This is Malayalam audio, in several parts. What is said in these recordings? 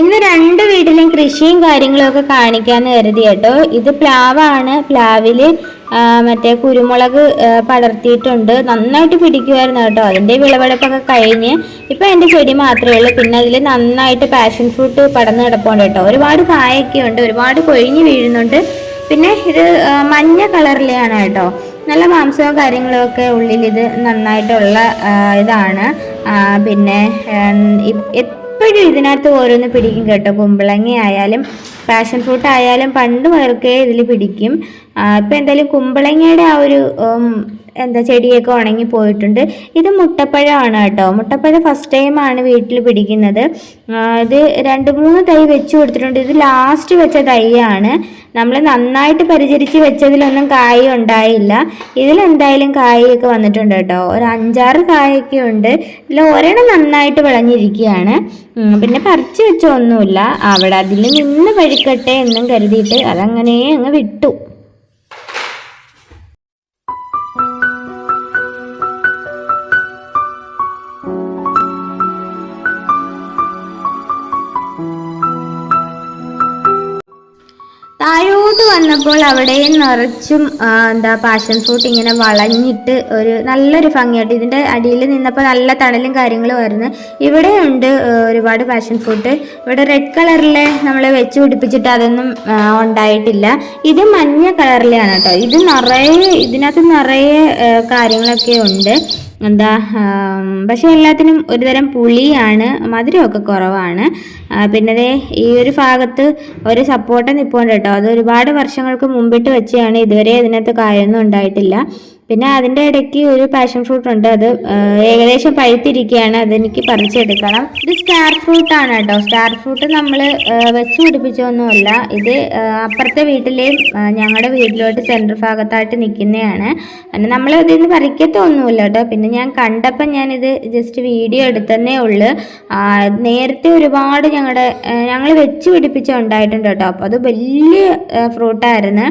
ഇന്ന് രണ്ട് വീട്ടിലും കൃഷിയും കാര്യങ്ങളും ഒക്കെ കാണിക്കാന്ന് കരുതി കേട്ടോ. ഇത് പ്ലാവാണ്. പ്ലാവിൽ മറ്റേ കുരുമുളക് പടർത്തിയിട്ടുണ്ട്. നന്നായിട്ട് പിടിക്കുമായിരുന്നു കേട്ടോ. അതിന്റെ വിളവെടുപ്പൊക്കെ കഴിഞ്ഞ് ഇപ്പൊ എന്റെ ചെടി മാത്രമേ ഉള്ളൂ. പിന്നെ അതിൽ നന്നായിട്ട് പാഷൻ ഫ്രൂട്ട് പടർന്നു കിടപ്പുണ്ട് കേട്ടോ. ഒരുപാട് കായൊക്കെ ഉണ്ട് ഒരുപാട് കൊഴിഞ്ഞു വീഴുന്നുണ്ട്. പിന്നെ ഇത് മഞ്ഞ കളറിലെയാണ് കേട്ടോ. നല്ല മാംസവും കാര്യങ്ങളും ഒക്കെ ഉള്ളിൽ ഇത് നന്നായിട്ടുള്ള ഇതാണ്. പിന്നെ എപ്പോഴും ഇതിനകത്ത് ഓരോന്ന് പിടിക്കും കേട്ടോ. കുമ്പളങ്ങ ആയാലും പാഷൻ ഫ്രൂട്ട് ആയാലും പണ്ട് മുതൽക്കേ ഇതിൽ പിടിക്കും. ഇപ്പം എന്തായാലും കുമ്പളങ്ങയുടെ ആ ഒരു എന്താ ചെടിയൊക്കെ ഉണങ്ങി പോയിട്ടുണ്ട്. ഇത് മുട്ടപ്പഴമാണ് കേട്ടോ. മുട്ടപ്പഴം ഫസ്റ്റ് ടൈമാണ് വീട്ടിൽ പിടിക്കുന്നത്. ഇത് രണ്ട് മൂന്ന് തൈ വെച്ച് കൊടുത്തിട്ടുണ്ട്. ഇത് ലാസ്റ്റ് വെച്ച തൈയാണ്. നമ്മൾ നന്നായിട്ട് പരിചരിച്ച് വെച്ചതിലൊന്നും കായ ഉണ്ടായില്ല. ഇതിലെന്തായാലും കായൊക്കെ വന്നിട്ടുണ്ട് കേട്ടോ. ഒരു അഞ്ചാറ് കായൊക്കെ ഉണ്ട്. ഇതിൽ ഒരെണ്ണം നന്നായിട്ട് വിളഞ്ഞിരിക്കുകയാണ്. പിന്നെ പറിച്ചു വെച്ചൊന്നുമില്ല. അവിടെ അതിൽ നിന്ന് പഴുക്കട്ടെ എന്നും കരുതിയിട്ട് അതങ്ങനെ അങ്ങ് വിട്ടു. താഴോട്ട് വന്നപ്പോൾ അവിടെ നിറച്ചും എന്താ പാഷൻ ഫ്രൂട്ട് ഇങ്ങനെ വളഞ്ഞിട്ട് ഒരു നല്ലൊരു ഭംഗിയായിട്ട് ഇതിന്റെ അടിയിൽ നിന്നപ്പോൾ നല്ല തണലും കാര്യങ്ങളും ആയിരുന്നു. ഇവിടെ ഉണ്ട് ഒരുപാട് പാഷൻ ഫ്രൂട്ട് ഇവിടെ റെഡ് കളറിലെ നമ്മൾ വെച്ച് പിടിപ്പിച്ചിട്ട് അതൊന്നും ഉണ്ടായിട്ടില്ല. ഇത് മഞ്ഞ കളറിലാണ് കേട്ടോ. ഇത് നിറയെ ഇതിനകത്ത് നിറയെ കാര്യങ്ങളൊക്കെ ഉണ്ട്. എന്താ പക്ഷേ എല്ലാത്തിനും ഒരുതരം പുളിയാണ് മധുരമൊക്കെ കുറവാണ്. പിന്നെ ദേ ഈ ഒരു ഭാഗത്ത് ഒരു സപ്പോർട്ട നിൽപ്പുണ്ട് കേട്ടോ. അത് ഒരുപാട് വർഷങ്ങൾക്ക് മുമ്പിട്ട് വെച്ചാണ് ഇതുവരെ ഇതിനകത്ത് കായൊന്നും ഉണ്ടായിട്ടില്ല. പിന്നെ അതിന്റെ ഇടയ്ക്ക് ഒരു പാഷൻ ഫ്രൂട്ട് ഉണ്ട്. അത് ഏകദേശം പഴുത്തിരിക്കുകയാണ്. അതെനിക്ക് പറിച്ചെടുക്കണം. ഇത് സ്റ്റാർ ഫ്രൂട്ട് ആണ് കേട്ടോ. സ്റ്റാർ ഫ്രൂട്ട് നമ്മൾ വെച്ച് പിടിപ്പിച്ചൊന്നുമല്ല. ഇത് അപ്പുറത്തെ വീട്ടിലെയും ഞങ്ങളുടെ വീട്ടിലോട്ട് സെന്റർ ഭാഗത്തായിട്ട് നിൽക്കുന്നതാണ് പിന്നെ നമ്മൾ ഇതിൽ നിന്ന് പറിക്കത്തൊന്നുമില്ല കേട്ടോ. പിന്നെ ഞാൻ കണ്ടപ്പോൾ ഞാനിത് ജസ്റ്റ് വീഡിയോ എടുത്തന്നേ ഉള്ളു. നേരത്തെ ഒരുപാട് ഞങ്ങളുടെ ഞങ്ങൾ വെച്ച് പിടിപ്പിച്ച ഉണ്ടായിട്ടുണ്ട് കേട്ടോ. അപ്പോൾ അത് വലിയ ഫ്രൂട്ടായിരുന്നു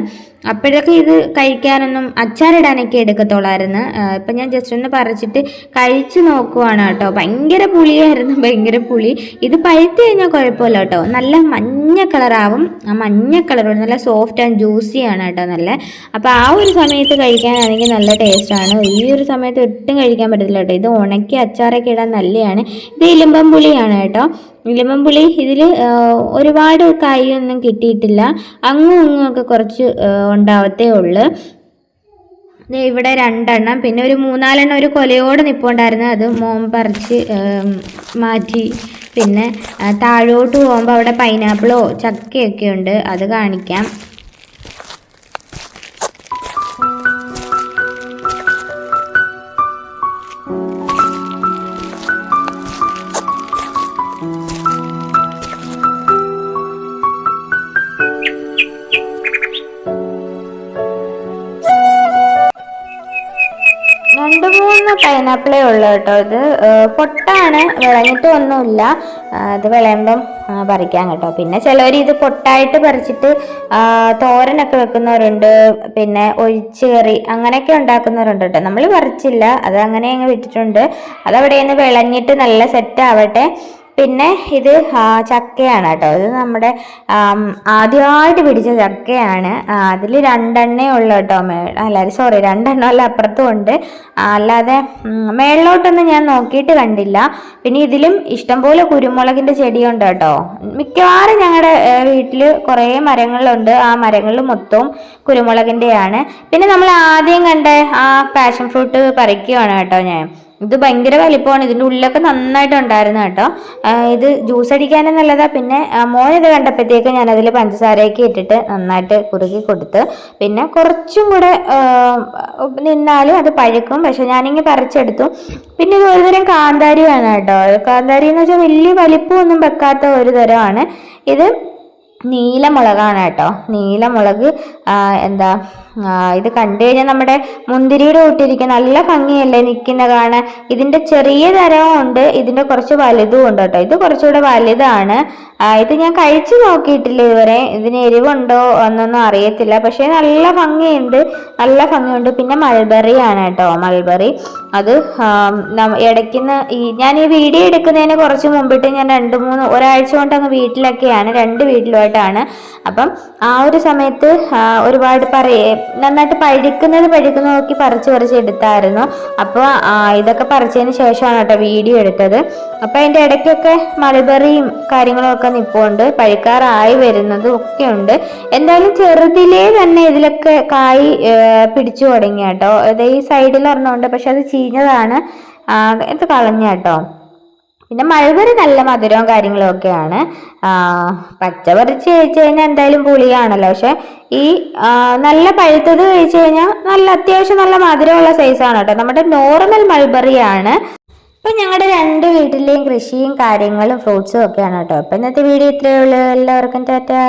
അപ്പോഴൊക്കെ ഇത് കഴിക്കാനൊന്നും അച്ചാറിടാനൊക്കെ എടുക്കത്തുള്ളായിരുന്നു ഇപ്പം ഞാൻ ജസ്റ്റ് ഒന്ന് പറിച്ചിട്ട് കഴിച്ചു നോക്കുവാണ് കേട്ടോ. ഭയങ്കര പുളിയായിരുന്നു ഭയങ്കര പുളി. ഇത് പഴുത്ത് കഴിഞ്ഞാൽ കുഴപ്പമില്ല കേട്ടോ. നല്ല മഞ്ഞ കളറാവും. ആ മഞ്ഞ കളറോട് നല്ല സോഫ്റ്റ് ആൻഡ് ജ്യൂസി ആണ് കേട്ടോ നല്ല. അപ്പോൾ ആ ഒരു സമയത്ത് കഴിക്കാനാണെങ്കിൽ നല്ല ടേസ്റ്റാണ് ഈ ഒരു സമയത്ത് ഒട്ടും കഴിക്കാൻ പറ്റത്തില്ല കേട്ടോ. ഇത് ഉണക്കി അച്ചാറൊക്കെ ഇടാൻ നല്ലതാണ് ഇത് ഇലുമ്പം പുളിയാണ് കേട്ടോ. ഇലുമ്പം പുളി ഇതിൽ ഒരുപാട് കായൊന്നും കിട്ടിയിട്ടില്ല. അങ്ങും ഇങ്ങും ഒക്കെ കുറച്ച് ഉണ്ടാവത്തേ ഉള്ളൂ. ഇവിടെ രണ്ടെണ്ണം. പിന്നെ ഒരു മൂന്നാലെണ്ണം ഒരു കൊലയോടെ നിൽപ്പുണ്ടായിരുന്നു അത് മോം പറിച്ച് മാറ്റി. പിന്നെ താഴോട്ട് പോകുമ്പോൾ അവിടെ പൈനാപ്പിളോ ചക്കയൊക്കെ ഉണ്ട്. അത് കാണിക്കാം. പൈനാപ്പിളേ ഉള്ളൂ കേട്ടോ ഇത്. പൊട്ടാണ്. വിളഞ്ഞിട്ട് ഒന്നുമില്ല. ആ, ഇത് വിളയുമ്പം പറിക്കാം കേട്ടോ. പിന്നെ ചിലവർ ഇത് പൊട്ടായിട്ട് പറിച്ചിട്ട് തോരനൊക്കെ വെക്കുന്നവരുണ്ട്. പിന്നെ ഒഴിച്ച് കറി അങ്ങനെയൊക്കെ ഉണ്ടാക്കുന്നവരുണ്ട് കേട്ടോ. നമ്മൾ പറിച്ചില്ല. അത് അങ്ങനെ അങ്ങ് വിട്ടിട്ടുണ്ട്. അതവിടെ നിന്ന് വിളഞ്ഞിട്ട് നല്ല സെറ്റ് ആവട്ടെ. പിന്നെ ഇത് ചക്കയാണ് കേട്ടോ. ഇത് നമ്മുടെ ആദ്യമായിട്ട് പിടിച്ച ചക്കയാണ്. അതിൽ രണ്ടെണ്ണേ ഉള്ളു കേട്ടോ. അല്ല സോറി രണ്ടെണ്ണം അല്ല അപ്പുറത്തും ഉണ്ട്. അല്ലാതെ മേളിലോട്ടൊന്നും ഞാൻ നോക്കിയിട്ട് കണ്ടില്ല. പിന്നെ ഇതിലും ഇഷ്ടംപോലെ കുരുമുളകിന്റെ ചെടിയുണ്ട് കേട്ടോ. മിക്കവാറും ഞങ്ങളുടെ വീട്ടിൽ കുറേ മരങ്ങളുണ്ട് ആ മരങ്ങളിൽ മൊത്തവും കുരുമുളകിന്റെയാണ് പിന്നെ നമ്മൾ ആദ്യം കണ്ട ആ പാഷൻ ഫ്രൂട്ട് പറിക്കുകയാണ് കേട്ടോ ഞാൻ. ഇത് ഭയങ്കര വലിപ്പമാണ്. ഇതിന്റെ ഉള്ളിലൊക്കെ നന്നായിട്ട് ഉണ്ടായിരുന്നു കേട്ടോ. ഇത് ജ്യൂസ് അടിക്കാനും നല്ലതാണ് പിന്നെ മോൻ ഇത് കണ്ടപ്പോഴത്തേക്ക് ഞാനതിൽ പഞ്ചസാരയൊക്കെ ഇട്ടിട്ട് നന്നായിട്ട് കുറുകി കൊടുത്ത്. പിന്നെ കുറച്ചും കൂടെ നിന്നാലും അത് പഴുക്കും. പക്ഷെ ഞാനിങ്ങനെ പറിച്ചെടുത്തു. പിന്നെ ഇത് ഒരുതരം കാന്താരിയാണ് കേട്ടോ. കാന്താരി എന്ന് വെച്ചാൽ വലിയ വലിപ്പമൊന്നും വെക്കാത്ത ഒരു തരമാണ്. ഇത് നീലമുളകാണ് കേട്ടോ. നീലമുളക് മുളക് എന്താ ഇത് കണ്ടു കഴിഞ്ഞാൽ നമ്മുടെ മുന്തിരിയുടെ കൂട്ടിരിക്കുന്ന നല്ല ഭംഗിയല്ലേ നിൽക്കുന്ന കാണാൻ? ഇതിന്റെ ചെറിയ തരവും ഉണ്ട് ഇതിന്റെ കുറച്ച് വലുതും ഉണ്ട് കേട്ടോ. ഇത് കുറച്ചുകൂടെ വലുതാണ്. ഇത് ഞാൻ കഴിച്ചു നോക്കിയിട്ടില്ല ഇതുവരെ. ഇതിന് എരിവുണ്ടോ എന്നൊന്നും അറിയത്തില്ല. പക്ഷേ നല്ല ഭംഗിയുണ്ട് നല്ല ഭംഗിയുണ്ട്. പിന്നെ മൾബറി ആണ് കേട്ടോ മൾബറി. അത് ഇടയ്ക്കുന്ന ഈ ഞാൻ ഈ വീഡിയോ എടുക്കുന്നതിന് കുറച്ച് മുമ്പിട്ട് ഞാൻ രണ്ട് മൂന്ന് ഒരാഴ്ച കൊണ്ട് അങ്ങ് വീട്ടിലൊക്കെയാണ് രണ്ട് വീട്ടിലുമായിട്ടാണ് അപ്പം ആ ഒരു സമയത്ത് ഒരുപാട് പറയ നന്നായിട്ട് പഴുക്കുന്നത് പഴുക്കുന്ന നോക്കി പറിച്ച് പറിച്ച് എടുത്തായിരുന്നു. അപ്പോൾ ഇതൊക്കെ പറിച്ചതിന് ശേഷമാണ് കേട്ടോ വീഡിയോ എടുത്തത്. അപ്പോൾ അതിന്റെ ഇടയ്ക്കൊക്കെ മൾബറിയും കാര്യങ്ങളും ഒക്കെ നിൽപ്പുണ്ട് പഴുക്കാറായി വരുന്നതും ഒക്കെ ഉണ്ട്. എന്തായാലും ചെറുതിലേ തന്നെ ഇതിലൊക്കെ കായ് പിടിച്ചു തുടങ്ങി കേട്ടോ. അതായത് ഈ സൈഡിൽ ഒരെണ്ണമുണ്ട് പക്ഷെ അത് ചീഞ്ഞതാണ്. ഇത് കളഞ്ഞ കേട്ടോ. പിന്നെ മഴവരി നല്ല മധുരവും കാര്യങ്ങളും ഒക്കെയാണ്. ആ, പച്ച പറിച്ച് കഴിച്ചു കഴിഞ്ഞാൽ എന്തായാലും പുളിയാണല്ലോ. പക്ഷെ ഈ നല്ല പഴുത്തത് കഴിച്ചു കഴിഞ്ഞാൽ നല്ല അത്യാവശ്യം നല്ല മധുരമുള്ള സൈസാണ് കേട്ടോ. നമ്മുടെ നോർമൽ മൾബറിയാണ്. ഇപ്പൊ ഞങ്ങളുടെ രണ്ട് വീട്ടിലെയും കൃഷിയും കാര്യങ്ങളും ഫ്രൂട്ട്സും ഒക്കെയാണ് കേട്ടോ. അപ്പൊ ഇന്നത്തെ വീഡിയോ ഇത്രയേ ഉള്ളൂ. എല്ലാവർക്കും ടാറ്റാ.